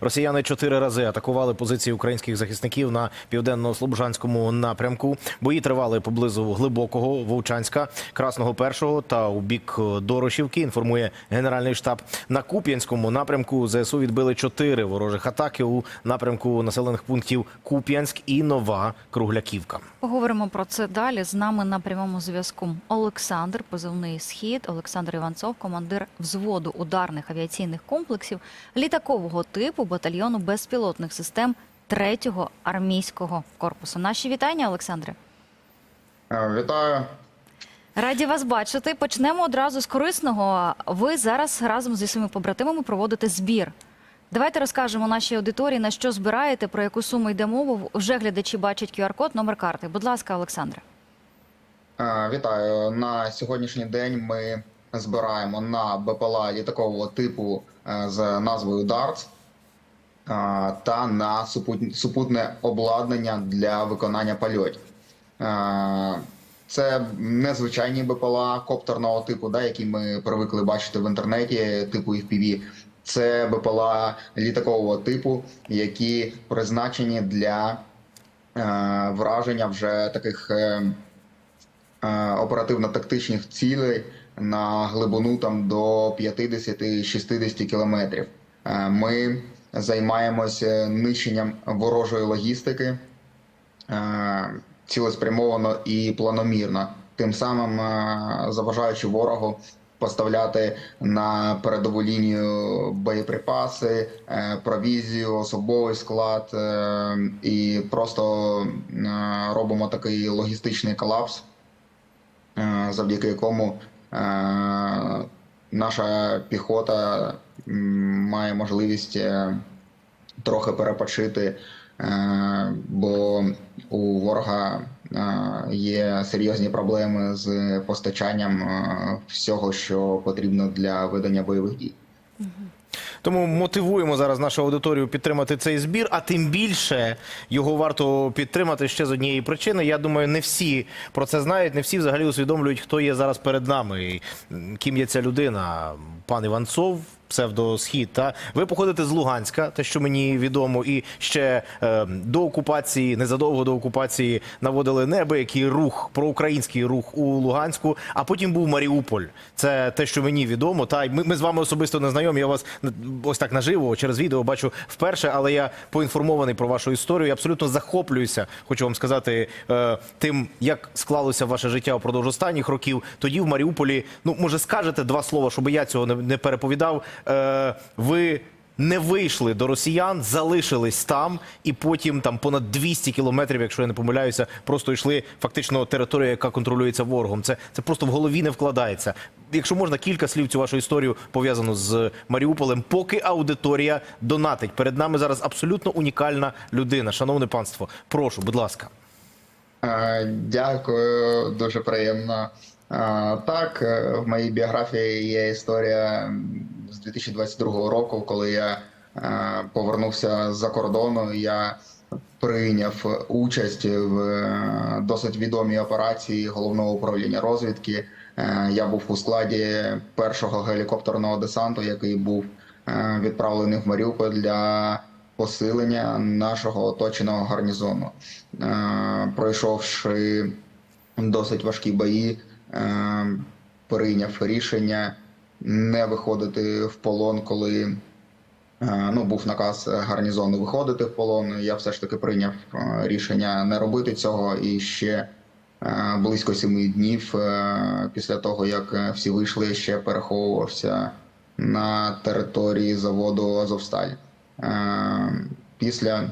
Росіяни чотири рази атакували позиції українських захисників на південно-слобожанському напрямку. Бої тривали поблизу глибокого Вовчанська, Красного Першого та у бік Дорошівки. Інформує генеральний штаб. На Куп'янському напрямку ЗСУ відбили чотири ворожих атаки у напрямку населених пунктів Куп'янськ і Нова Кругляківка. Поговоримо про це далі. З нами на прямому зв'язку Олександр, позивний схід. Олександр Іванцов, командир взводу ударних авіаційних комплексів літакового типу батальйону безпілотних систем 3-го армійського корпусу. Наші вітання, Олександре. Вітаю. Раді вас бачити. Почнемо одразу з корисного. Ви зараз разом зі своїми побратимами проводите збір. Давайте розкажемо нашій аудиторії, на що збираєте, про яку суму йде мова. Вже глядачі бачать QR-код, номер карти. Будь ласка, Олександре. Вітаю. На сьогоднішній день ми збираємо на БПЛА літакового типу е, з назвою е, та на супутне обладнання для виконання польотів. Це незвичайні БПЛА коптерного типу, да, які ми привикли бачити в інтернеті, типу FPV. Це БПЛА літакового типу, які призначені для е, враження вже таких е, е, оперативно-тактичних цілей на глибину там до 50-60 кілометрів. Е, Ми займаємося нищенням ворожої логістики е, цілеспрямовано і планомірно, тим самим е, заважаючи ворогу поставляти на передову лінію боєприпаси, е, провізію, особовий склад і просто робимо такий логістичний колапс, завдяки якому наша піхота має можливість е, трохи перепочити, е, бо у ворога е, є серйозні проблеми з постачанням всього, що потрібно для ведення бойових дій. Тому мотивуємо зараз нашу аудиторію підтримати цей збір, а тим більше його варто підтримати ще з однієї причини. Я думаю, не всі про це знають, не всі взагалі усвідомлюють, хто є зараз перед нами, ким є ця людина. Пан Іванцов, псевдосхід. Та ви походите з Луганська, те, що мені відомо, і ще е, до окупації, незадовго до окупації, наводили неабиякий рух, проукраїнський рух у Луганську, а потім був Маріуполь. Це те, що мені відомо. Та ми, ми з вами особисто не знайомі. Я вас ось так наживо через відео бачу вперше, але я поінформований про вашу історію. Я абсолютно захоплююся. Хочу вам сказати е, тим, як склалося ваше життя упродовж останніх років. Тоді в Маріуполі, ну може скажете два слова, щоб я цього не, не переповідав. Е, ви не вийшли до росіян, залишились там, і потім там понад 200 кілометрів, якщо я не помиляюся, просто йшли фактично територія, яка контролюється ворогом. Це, це просто в голові не вкладається. Якщо можна, кілька слів цю вашу історію пов'язану з Маріуполем, поки аудиторія донатить. Перед нами зараз абсолютно унікальна людина. Шановне панство, прошу, будь ласка. Е, Дякую, дуже приємно. Так, е, в моїй біографії є історія з 2022 року, коли я е, повернувся з-за кордону. Я прийняв участь в е, досить відомій операції головного управління розвідки. Я був у складі першого гелікоптерного десанту, який був відправлений в Маріуполь для посилення нашого оточеного гарнізону. Пройшовши досить важкі бої, прийняв рішення не виходити в полон, коли е, ну, був наказ гарнізону виходити в полон. Я все ж таки прийняв е, рішення не робити цього і ще. е, Близько семи днів після того, як всі вийшли, ще переховувався на території заводу Азовсталь. Е, Після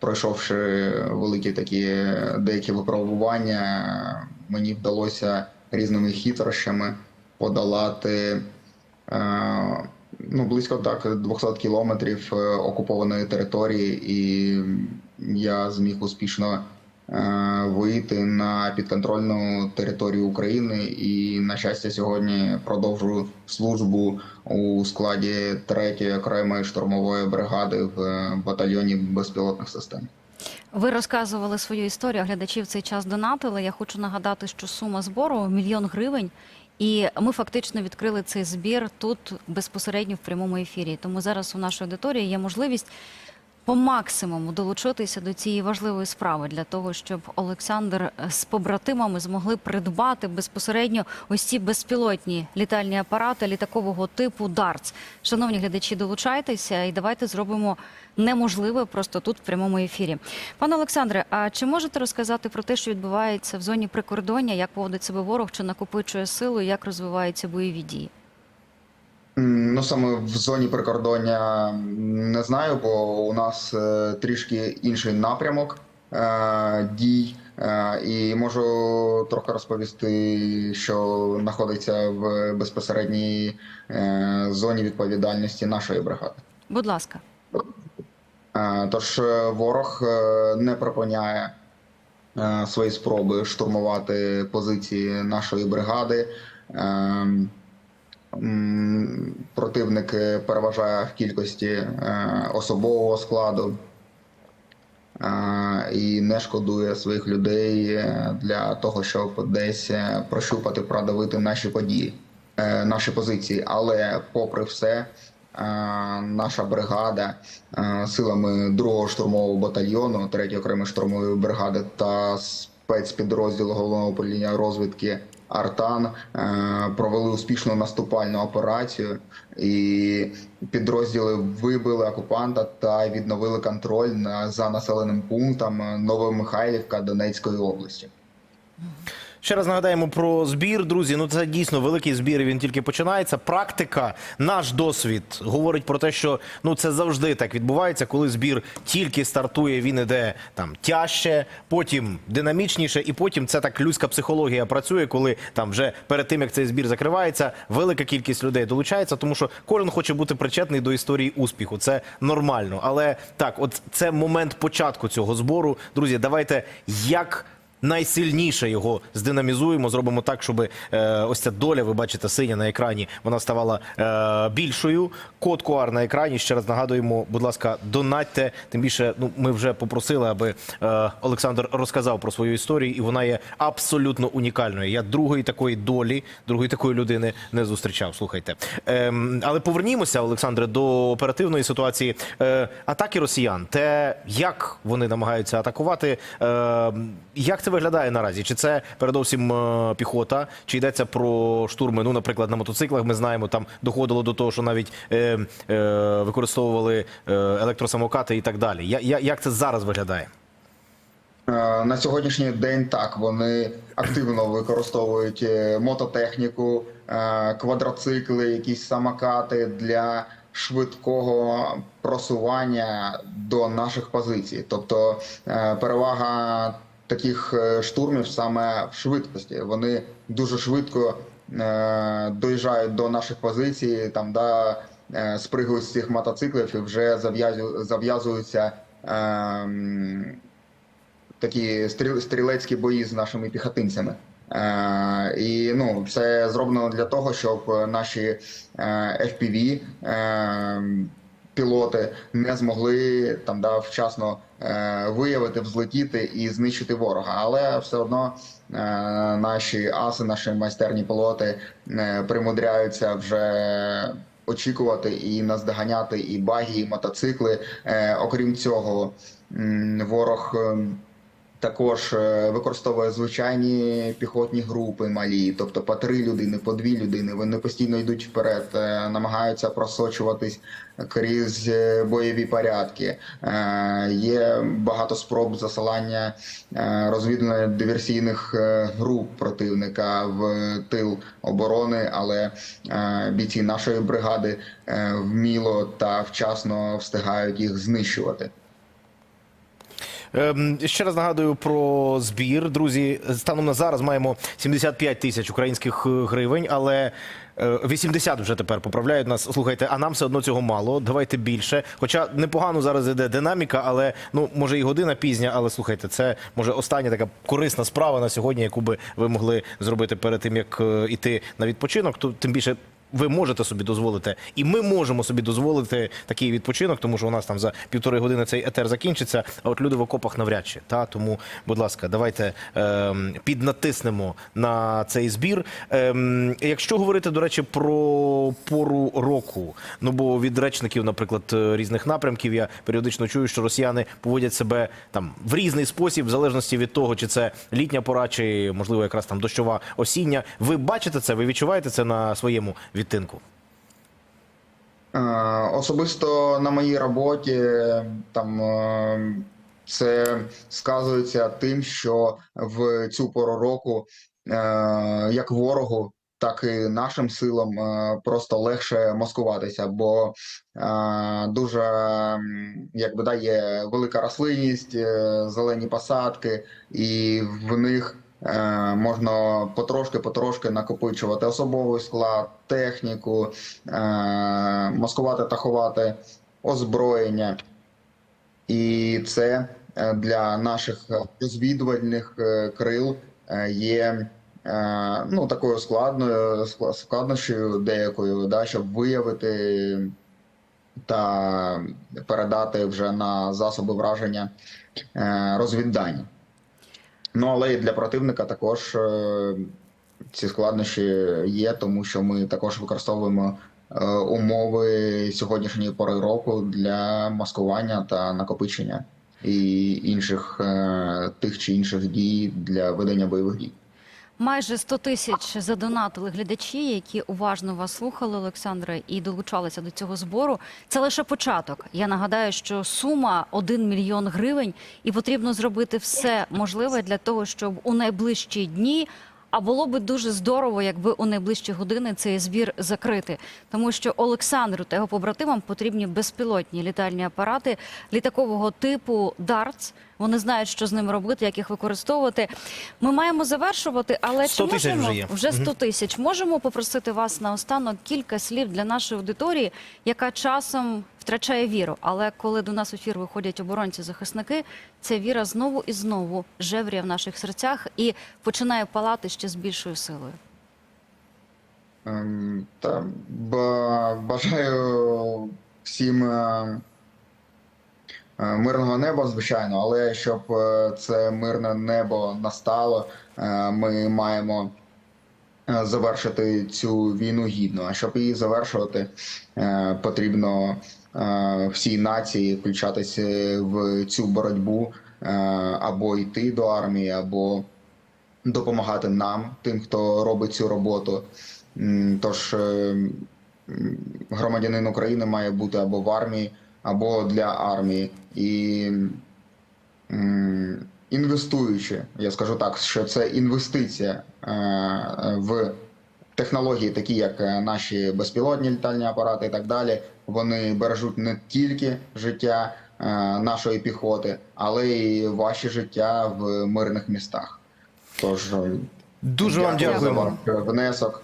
пройшовши великі такі деякі випробування, мені вдалося різними хитрощами подолати е, ну, близько так 200 кілометрів е, окупованої території, і я зміг успішно вийти на підконтрольну територію України і, на щастя, сьогодні продовжую службу у складі 3-ї окремої штурмової бригади в е, батальйоні безпілотних систем. Ви розказували свою історію. а Глядачі в цей час донатили. Я хочу нагадати, що сума збору мільйон гривень. І ми фактично відкрили цей збір тут безпосередньо в прямому ефірі. Тому зараз у нашої аудиторії є можливість по максимуму долучитися до цієї важливої справи для того, щоб Олександр з побратимами змогли придбати безпосередньо ось ці безпілотні літальні апарати літакового типу «Дартс». Шановні глядачі, долучайтеся і давайте зробимо неможливе просто тут в прямому ефірі. Пане Олександре, а чи можете розказати про те, що відбувається в зоні прикордоння, як поводить себе ворог, чи накопичує силу, як розвиваються бойові дії? Ну саме в зоні прикордоння не знаю, бо у нас е, трішки інший напрямок е, дій. Е, і можу трохи розповісти, що знаходиться в безпосередній зоні відповідальності нашої бригади. Будь ласка. Тож ворог не припиняє свої спроби штурмувати позиції нашої бригади. Противник переважає в кількості е, особового складу е, і не шкодує своїх людей е, для того, щоб десь прощупати, продавити наші події, наші позиції. Але попри все, наша бригада силами 2-го штурмового батальйону, 3-ї окремої штурмової бригади та спецпідрозділу головного управління розвідки Артан е, провели успішну наступальну операцію, і підрозділи вибили окупанта та відновили контроль за населеним пунктом Новомихайлівка Донецької області. Ще раз нагадаємо про збір, друзі. Ну це дійсно великий збір. Він тільки починається. Практика, наш досвід говорить про те, що ну це завжди так відбувається, коли збір тільки стартує, він іде там тяжче, потім динамічніше, і потім це так людська психологія працює, коли там вже перед тим як цей збір закривається, велика кількість людей долучається, тому що кожен хоче бути причетний до історії успіху. Це нормально. Але так, от це момент початку цього збору. Друзі, давайте як найсильніше його здинамізуємо, зробимо так, щоб е, ось ця доля, ви бачите, синя на екрані, вона ставала е, більшою. Код QR на екрані. Ще раз нагадуємо, будь ласка, донатьте. Тим більше, ну ми вже попросили, аби е, Олександр розказав про свою історію, і вона є абсолютно унікальною. Я другої такої долі, другої такої людини не зустрічав. Слухайте. Ем, але повернімося, Олександре, до оперативної ситуації. Атаки росіян, те, як вони намагаються атакувати, е, як це виглядає наразі? Чи це передовсім е, піхота, чи йдеться про штурми? Ну, наприклад, на мотоциклах ми знаємо, там доходило до того, що навіть е, е, використовували електросамокати і так далі. Як це зараз виглядає? На сьогоднішній день так вони активно використовують мототехніку, квадроцикли, якісь самокати для швидкого просування до наших позицій. Тобто перевага таких е, штурмів саме в швидкості. Вони дуже швидко е, доїжджають до наших позицій, там да е, спригують з цих мотоциклів і вже зав'язуються. такі стріл- стрілецькі бої з нашими піхотинцями. Е, і ну, це зроблено для того, щоб наші е, FPV е, пілоти не змогли там да, вчасно е, виявити, взлетіти і знищити ворога. Але все одно е, наші аси, наші майстерні пілоти е, примудряються вже очікувати і наздоганяти і баги, і мотоцикли. Е, окрім цього, ворог. Також е, використовує звичайні піхотні групи малі, тобто по три людини, по дві людини. Вони постійно йдуть вперед, е, намагаються просочуватись крізь е, бойові порядки. Є багато спроб засилання розвідувально-диверсійних е, груп противника в тил оборони, але бійці нашої бригади вміло та вчасно встигають їх знищувати. Ем, Ще раз нагадую про збір. Друзі, станом на зараз маємо 75 тисяч українських е, гривень, але е, 80 вже тепер поправляють нас. Слухайте, а нам все одно цього мало. Давайте більше. Хоча непогано зараз іде динаміка, але ну може і година пізня. Але слухайте, це може остання така корисна справа на сьогодні, яку би ви могли зробити перед тим, як е, іти на відпочинок. Тим більше ви можете собі дозволити, і ми можемо собі дозволити такий відпочинок, тому що у нас там за півтори години цей етер закінчиться. А от люди в окопах навряд чи та тому, будь ласка, давайте ем, піднатиснемо на цей збір. Ем, якщо говорити до речі про пору року, ну бо від речників, наприклад, е, різних напрямків, я періодично чую, що росіяни поводять себе там в різний спосіб, в залежності від того, чи це літня пора, чи можливо якраз там дощова осіння. Ви бачите це, ви відчуваєте це на своєму відтинку? Е, Особисто на моїй роботі там е, це сказується тим, що в цю пору року е, як ворогу, так і нашим силам просто легше маскуватися, бо дуже якби да, є велика рослинність, зелені посадки, і в них можна потрошки-потрошки накопичувати особовий склад, техніку, е, маскувати та ховати озброєння. І це е, для наших розвідувальних е, крил е, є е, ну, такою складною скла- складнощою деякою, да, щоб виявити та передати вже на засоби враження е, розвіддані. Ну, але і для противника також е, ці складнощі є, тому що ми також використовуємо е, умови сьогоднішньої пори року для маскування та накопичення і інших е, тих чи інших дій для ведення бойових дій. Майже 100 тисяч задонатили глядачі, які уважно вас слухали, Олександре, і долучалися до цього збору. Це лише початок. Я нагадаю, що сума 1 мільйон гривень, і потрібно зробити все можливе для того, щоб у найближчі дні. А було би дуже здорово, якби у найближчі години цей збір закрити, тому що Олександру та його побратимам потрібні безпілотні літальні апарати літакового типу «Дартс». Вони знають, що з ними робити, як їх використовувати. Ми маємо завершувати, але 100 чи можемо вже є. вже 100 тисяч? Можемо попросити вас наостанок кілька слів для нашої аудиторії, яка часом втрачає віру. Але коли до нас в ефір виходять оборонці-захисники, ця віра знову і знову жевріє в наших серцях і починає палати ще з більшою силою. Ем, Та бажаю всім е, е, мирного неба, звичайно, але щоб е, це мирне небо настало, е, ми маємо е, завершити цю війну гідно. А щоб її завершувати, е, потрібно е, всій нації включатися в цю боротьбу е, або йти до армії, або допомагати нам, тим, хто робить цю роботу. Тож е, громадянин України має бути або в армії, або для армії. І інвестуючи, я скажу так, що це інвестиція е, в технології, такі як е, наші безпілотні літальні апарати і так далі. Вони бережуть не тільки життя е, нашої піхоти, але й ваші життя в мирних містах. Тож Дуже вам дякую за дякуємо. внесок.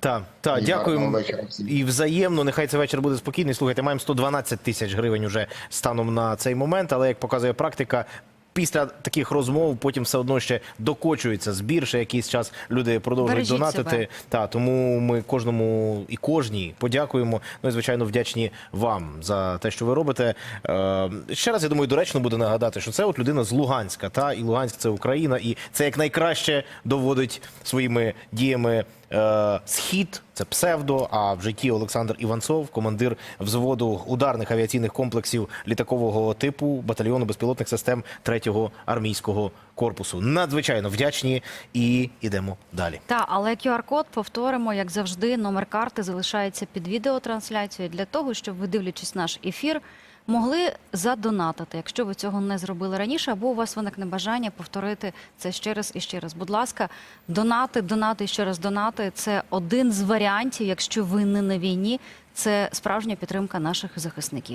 Так, так, І дякуємо. І взаємно, нехай цей вечір буде спокійний. Слухайте, маємо 112 тисяч гривень уже станом на цей момент, але як показує практика. Після таких розмов потім все одно ще докочується збір, ще якийсь час люди продовжують Бережіть донатити. себе. Та тому ми кожному і кожній подякуємо. Ну і звичайно вдячні вам за те, що ви робите. Е, ще раз я думаю, доречно буде нагадати, що це от людина з Луганська, та і Луганськ це Україна, і це як найкраще доводить своїми діями е, схід. Це псевдо. А в житті Олександр Іванцов, командир взводу ударних авіаційних комплексів літакового типу батальйону безпілотних систем 3-го армійського корпусу. Надзвичайно вдячні і йдемо далі. Та, але QR-код повторимо, як завжди, номер карти залишається під відеотрансляцією для того, щоб ви, дивлячись наш ефір, могли задонатити, якщо ви цього не зробили раніше, або у вас виникне бажання повторити це ще раз і ще раз. Будь ласка, донати, донати і ще раз донати. Це один з варіантів, якщо ви не на війні. Це справжня підтримка наших захисників.